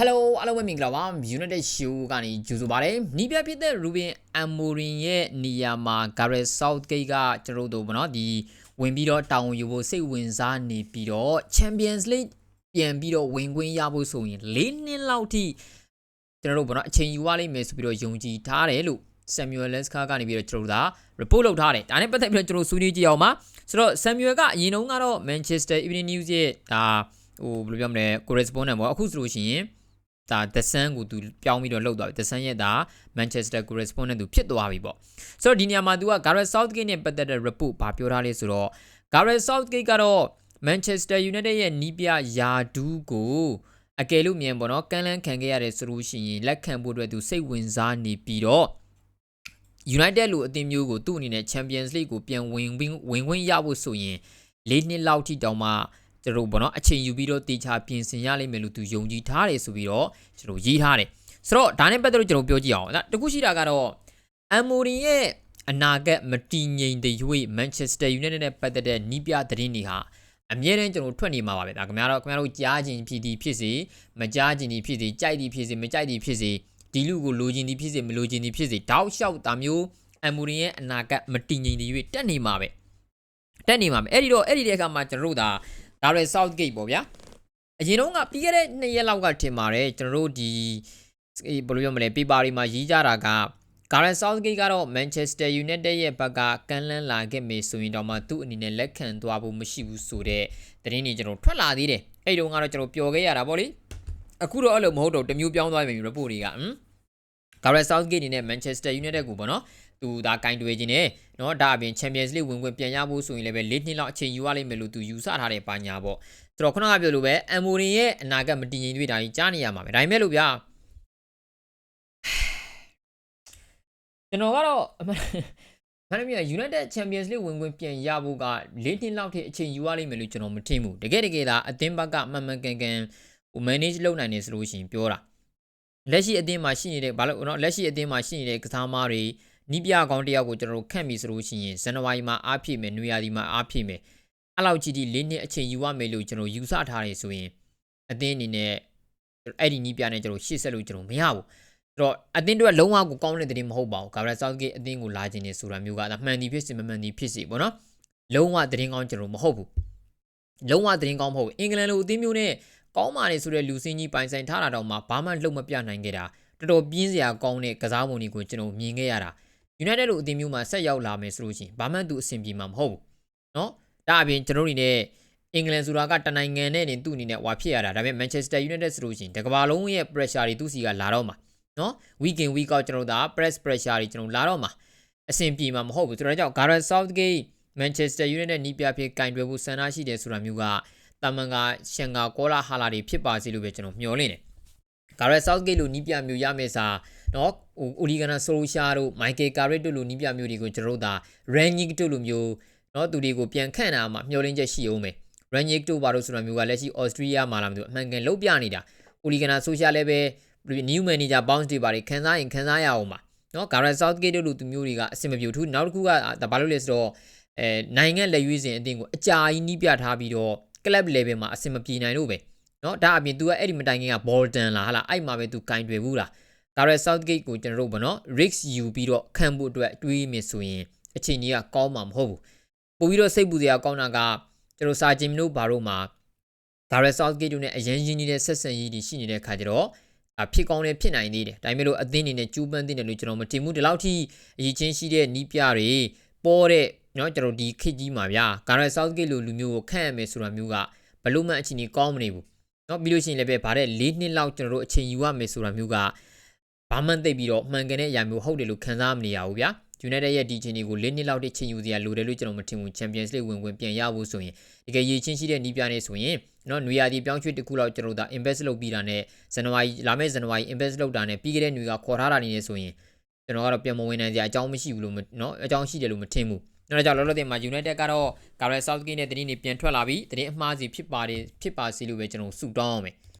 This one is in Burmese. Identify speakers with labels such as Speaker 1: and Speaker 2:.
Speaker 1: Hello အားလုံးပဲမင်္ဂလာပါ United Show ကနေကြိုဆိုပါရစေ။နီးပြဖြစ်တဲ့ Ruben Amorim ရဲ့နေရာမှာ Gareth Southgate ကကျွန်တော်တို့ဗောနော်ဒီဝင်ပြီးတော့တောင်းယူဖို့စိတ်ဝင်စားနေပြီးတော့ Champions League ပြန်ပြီးတော့ဝင်ခွင့်ရဖို့ဆိုရင်၄နှစ်လောက်ထိကျွန်တော်တို့ဗောနော်အချိန်ယူရလိမ့်မယ်ဆိုပြီးတော့ယုံကြည်ထားတယ်လို့ Samuel Leska ကနေပြီးတော့ကျွန်တော်တို့ဒါ report လုပ်ထားတယ်။ဒါနဲ့ပတ်သက်ပြီးတော့ကျွန်တော်ဆွေးနွေးကြည့်အောင်ပါ။ဆိုတော့ Samuel ကအရင်တုန်းကတော့ Manchester Evening News ရဲ့ဒါဟိုဘယ်လိုပြောမလဲ correspondent ပေါ့အခုဆိုလို့ရှိရင် ဒါ The Sun ကိုသူပြောင်းပြီးတော့လှုပ်သွားပြီ The Sun ရဲ့ဒါ Manchester correspondent သူဖြစ်သွားပြီပေါ့ဆိုတော့ဒီနေရာမှာသူက Gareth Southgate နဲ့ပတ်သက်တဲ့ report ဘာပြောထားလဲဆိုတော့ Gareth Southgate ကတော့ Manchester United ရဲ့နီးပြယာဒူးကိုအကယ်လို့မြန်ပေါ့နော်ကန့်လန့်ခံခဲ့ရတယ်ဆိုလို့ရှိရင်လက်ခံဖို့အတွက်သူစိတ်ဝင်စားနေပြီးတော့ United လိုအသင်းမျိုးကိုသူ့အနေနဲ့ Champions League ကိုပြန်ဝင်ပြီးဝင်ခွင့်ရဖို့ဆိုရင်၄နှစ်လောက်ထိတောင်မှ ကျွန်တော်တို့ဘောနော်အချိန်ယူပြီးတော့တေချာပြင်ဆင်ရလိမ့်မယ်လို့သူယုံကြည်ထားတယ်ဆိုပြီးတော့ကျွန်တော်ရေးထားတယ်ဆိုတော့ဒါနဲ့ပတ်သက်လို့ကျွန်တော်ပြောကြည့်အောင်ဒါတခုရှိတာကတော့အမ်မိုရီရဲ့အနာဂတ်မတည်ငြိမ်တဲ့ရွေး Manchester United နဲ့ပတ်သက်တဲ့နီးပြသတင်းတွေဟာအမြဲတမ်းကျွန်တော်ထွက်နေမှာပါပဲဒါခင်ဗျားတို့ခင်ဗျားတို့ကြားခြင်းဖြစ်သည်ဖြစ်စေမကြားခြင်းသည်ဖြစ်စေကြိုက်သည်ဖြစ်စေမကြိုက်သည်ဖြစ်စေဒီလူကိုလိုချင်သည်ဖြစ်စေမလိုချင်သည်ဖြစ်စေတောက်လျှောက်တာမျိုးအမ်မိုရီရဲ့အနာဂတ်မတည်ငြိမ်တဲ့ရွေးတက်နေမှာပဲတက်နေမှာပဲအဲ့ဒီတော့အဲ့ဒီတဲ့အခါမှာကျွန်တော်တို့ဒါ ဒါရယ် Southgate ပေါ့ဗျာအရင်တော့ကပြီးခဲ့တဲ့2ရက်လောက်ကထင်ပါတယ်ကျွန်တော်တို့ဒီဘယ်လိုပြောမလဲ paper တွေမှာရေးကြတာက Gareth Southgate ကတော့ Manchester United ရဲ့ဘက်ကကမ်းလှမ်းလာခဲ့မေဆိုရင်တော့မှသူ့အနေနဲ့လက်ခံသွားဖို့မရှိဘူးဆိုတဲ့သတင်းတွေကျွန်တော်ထွက်လာသေးတယ်အဲ့တုန်းကတော့ကျွန်တော်ပျော်ခဲ့ရတာပေါ့လေအခုတော့အဲ့လိုမဟုတ်တော့တမျိုးပြောင်းသွားပြီ report တွေကဟမ် Gareth Southgate အနေနဲ့ Manchester United ကိုပေါ့နော် သူဒါကင်တွေခြင်းနဲ့เนาะဒါအပြင် Champions League ဝင်ခွင့်ပြန်ရဖို့ဆိုရင်လည်းပဲ၄နှစ်လောက်အချိန်ယူရလိမ့်မယ်လို့သူယူဆထားတဲ့ပါညာပေါ့ဆိုတော့ခုနကပြောလို့ပဲအမ်မိုရင်ရဲ့အနာဂတ်မတည်ငြိမ်တွေ့တာကြီးကြားနေရမှာပဲဒါပေမဲ့လို့ဗျာကျွန်တော်ကတော့အမှန်မနမီ United Champions League ဝင်ခွင့်ပြန်ရဖို့က၄နှစ်လောက်ထိအချိန်ယူရလိမ့်မယ်လို့ကျွန်တော်မထင်ဘူးတကယ်တကယ်ဒါအသင်းဘက်ကမှန်မှန်ကန်ကန်ဟို manage လုပ်နိုင်နေဆိုလို့ရှိရင်ပြောတာလက်ရှိအသင်းမှာရှိနေတဲ့ဘာလို့เนาะလက်ရှိအသင်းမှာရှိနေတဲ့ကစားသမားတွေ နီးပြကောင်းတယောက်ကိုကျွန်တော်တို့ခန့်ပြီဆိုလို့ရှိရင်ဇန်နဝါရီမှာအားဖြည့်မယ်နွေရာသီမှာအားဖြည့်မယ်အဲ့လောက်ကြီးဒီ၄နှစ်အချိန်ယူရမယ်လို့ကျွန်တော်ယူဆထားတယ်ဆိုရင်အသင်းအနေနဲ့အဲ့ဒီနီးပြနဲ့ကျွန်တော်ရှေ့ဆက်လို့ကျွန်တော်မရဘူးအဲ့တော့အသင်းတို့ကလုံးဝကိုကောင်းတဲ့သတင်းမဟုတ်ပါဘူးဂါဘရက်ဆောက်ဂေးအသင်းကိုလာခြင်းနေဆိုတာမျိုးကဒါမှန်သည်ဖြစ်စေမမှန်သည်ဖြစ်စေပေါ့နော်လုံးဝသတင်းကောင်းကျွန်တော်မဟုတ်ဘူးလုံးဝသတင်းကောင်းမဟုတ်ဘူးအင်္ဂလန်လိုအသင်းမျိုးနဲ့ကောင်းပါနေဆိုတဲ့လူစင်းကြီးပိုင်ဆိုင်ထားတာတော့မှဘာမှလှုပ်မပြနိုင်ခဲ့တာတော်တော်ပြင်းစရာကောင်းတဲ့ကစားပုံတွေကိုကျွန်တော်မြင်ခဲ့ရတာ United လိုအသင်းမျိုးမှာဆက်ရောက်လာမယ်ဆိုလို့ရှိရင်ဘာမှသူအဆင်ပြေမှာမဟုတ်ဘူးเนาะဒါအပြင်ကျွန်တော်တို့နေအင်္ဂလန်ဆိုတာကတနိုင်ငံနဲ့နေသူ့အနေနဲ့ဝါဖြစ်ရတာဒါပေမဲ့ Manchester United ဆိုလို့ရှိရင်တကဘာလုံးရဲ့ pressure တွေသူ့စီကလာတော့မှာเนาะ week in week out ကျွန်တော်တို့ဒါ press pressure တွေကျွန်တော်လာတော့မှာအဆင်ပြေမှာမဟုတ်ဘူးဆိုတော့ကြောင့် Gareth Southgate Manchester United နီးပြဖြစ်ကင်တွယ်ဖို့ဆန္ဒရှိတယ်ဆိုတာမျိုးကတာမန်ကရှန်ကာကောလာဟာလာတွေဖြစ်ပါစေလို့ပဲကျွန်တော်မျှော်လင့်တယ် Gareth Southgate လိုနီးပြမျိုးရမယ်စာ နော်ဟို Oligana Solskjaer တို့ Michael Carrick တို့လိုနီးပြမျိုးတွေကိုကျွန်တော်တို့ဒါ Rangnick တို့လိုမျိုးနော်သူတွေကိုပြန်ခန့်တာမှမျှော်လင့်ချက်ရှိအောင်မယ် Rangnick တို့ဘာလို့ဆိုတာမျိုးကလက်ရှိ Austria မှာလာမလို့အမှန်ကန်လုံးပြနေတာ Oligana Solskjaer လည်းပဲ new manager bounce တွေပါတယ်ခန်းစားရင်ခန်းစားရအောင်ပါနော် Gareth Southgate တို့လိုသူမျိုးတွေကအဆင်မပြေဘူးနောက်တစ်ခုကဒါဘာလို့လဲဆိုတော့အဲနိုင်ငံလက်ရွေးစင်အတင်းကိုအကြာကြီးနီးပြထားပြီးတော့ club level မှာအဆင်မပြေနိုင်လို့ပဲနော်ဒါအပြင် तू ကအဲ့ဒီမတိုင်ခင်က Bolton လားဟာလားအဲ့မှာပဲ तू ကင်တွယ်ဘူးလား Gareth Southgate ကိုကျွန်တော်တို့ဗောနော် risk ယူပြီးတော့ခံဖို့အတွက်တွေးမိဆိုရင်အချိန်ကြီးကကောင်းမှာမဟုတ်ဘူးပို့ပြီးတော့စိတ်ပူစရာကောင်းတာကကျွန်တော်စာဂျင်တို့ဘာလို့မှာ Gareth Southgate တို့ ਨੇ အရင်ရင်းနေတဲ့ဆက်ဆံရေးတွေရှိနေတဲ့ခါကျတော့အဖြစ်ကောင်းလည်းဖြစ်နိုင်သေးတယ်ဒါပေမဲ့လို့အသင်းအနေနဲ့ကျူးပန်းတင်တယ်လို့ကျွန်တော်မတင်ဘူးဒီလောက်ထိအရေးချင်းရှိတဲ့နီးပြတွေပေါ်တဲ့เนาะကျွန်တော်ဒီခေတ်ကြီးမှာဗျာ Gareth Southgate လိုလူမျိုးကိုခန့်ရမယ်ဆိုတာမျိုးကဘလို့မှအချိန်ကြီးကောင်းမနေဘူးเนาะပြီးလို့ရှိရင်လည်းပဲဗါတဲ့၄နှစ်လောက်ကျွန်တော်တို့အချိန်ယူရမယ်ဆိုတာမျိုးက ဘာမှသိပြီးတော့မှန်ကန်တဲ့အရာမျိုးဟုတ်တယ်လို့ခံစားမနေရဘူးဗျာ United ရဲ့ဒီချင်းတွေကို၄နှစ်လောက်တိချိန်ယူစရာလိုတယ်လို့ကျွန်တော်မထင်ဘူး Champions League ဝင်ဝင်ပြန်ရဖို့ဆိုရင်တကယ်ရည်ချင်းရှိတဲ့နီးပြနေဆိုရင်နော်နွေရာသီပြောင်းရွှေ့တစ်ခုလောက်ကျွန်တော်တို့ဒါ invest လုပ်ပြီးတာနဲ့ဇန်နဝါရီလာမယ့်ဇန်နဝါရီ invest လုပ်တာနဲ့ပြီးခဲ့တဲ့နွေကခေါ်ထားတာနေနေဆိုရင်ကျွန်တော်ကတော့ပြန်မဝင်နိုင်စရာအကြောင်းမရှိဘူးလို့နော်အကြောင်းရှိတယ်လို့မထင်ဘူးနောက်ကြောင့်လောလောဆယ်မှာ United ကတော့ Gareth Southgate နဲ့တင်းနေပြန်ထွက်လာပြီးတင်းအမှားစီဖြစ်ပါတယ်ဖြစ်ပါစီလို့ပဲကျွန်တော်ဆုတောင်းအောင်မယ်